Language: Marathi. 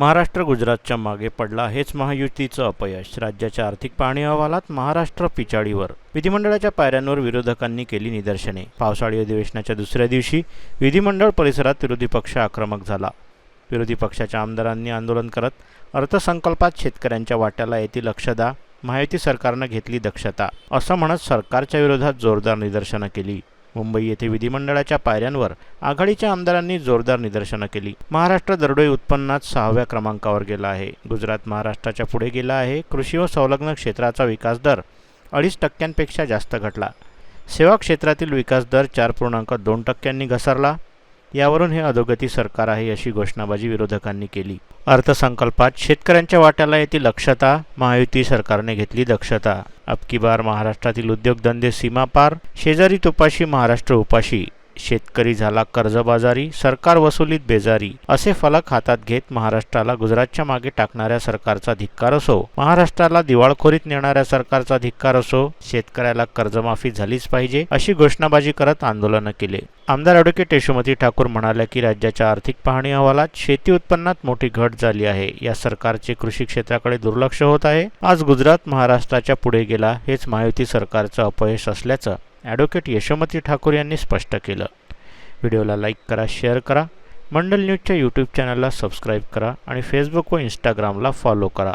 महाराष्ट्र गुजरातच्या मागे पडला. हेच महायुतीचं अपयश. राज्याच्या आर्थिक पाहणी अहवालात महाराष्ट्र पिछाडीवर. विधिमंडळाच्या पायऱ्यांवर विरोधकांनी केली निदर्शने. पावसाळी अधिवेशनाच्या दुसऱ्या दिवशी विधिमंडळ परिसरात विरोधी पक्ष आक्रमक झाला. विरोधी पक्षाच्या आमदारांनी आंदोलन करत अर्थसंकल्पात शेतकऱ्यांच्या वाट्याला येथील लक्षदा महायुती सरकारनं घेतली दक्षता. असं म्हणत सरकारच्या विरोधात जोरदार निदर्शनं केली. मुंबई येथे विधिमंडळाच्या पायऱ्यांवर आघाडीच्या आमदारांनी जोरदार निदर्शनं केली. महाराष्ट्र दरडोई उत्पन्नात सहाव्या क्रमांकावर गेला आहे. गुजरात महाराष्ट्राच्या पुढे गेला आहे. कृषी व संलग्न क्षेत्राचा विकास दर अडीच टक्क्यांपेक्षा जास्त घटला. सेवा क्षेत्रातील विकास दर चार पूर्णांक दोन टक्क्यांनी घसरला. यावरून हे अधोगती सरकार आहे अशी घोषणाबाजी विरोधकांनी केली. अर्थसंकल्पात शेतकऱ्यांच्या वाट्याला येथील लक्षता महायुती सरकारने घेतली दक्षता. अबकी बार महाराष्ट्रातील उद्योगधंदे सीमापार शेजारी तुपाशी महाराष्ट्र उपाशी. शेतकरी झाला कर्जबाजारी सरकार वसुलीत बेजारी असे फलक हातात घेत महाराष्ट्राला गुजरातच्या मागे टाकणाऱ्या सरकारचा धिक्कार असो महाराष्ट्राला दिवाळखोरीत नेणाऱ्या सरकारचा धिक्कार असो शेतकऱ्याला कर्जमाफी झालीच पाहिजे अशी घोषणाबाजी करत आंदोलनं केले. आमदार ॲडव्होकेट यशोमती ठाकूर म्हणाल्या की राज्याच्या आर्थिक पाहणी अहवालात शेती उत्पन्नात मोठी घट झाली आहे. या सरकारचे कृषी क्षेत्राकडे दुर्लक्ष होत आहे. आज गुजरात महाराष्ट्राच्या पुढे गेला हेच महायुती सरकारचं अपयश असल्याचं ॲडव्होकेट यशोमती ठाकूर यांनी स्पष्ट केलं. व्हिडिओला लाईक करा शेअर करा. मंडल न्यूजच्या यूट्यूब चॅनलला सबस्क्राईब करा आणि फेसबुक व इंस्टाग्रामला फॉलो करा.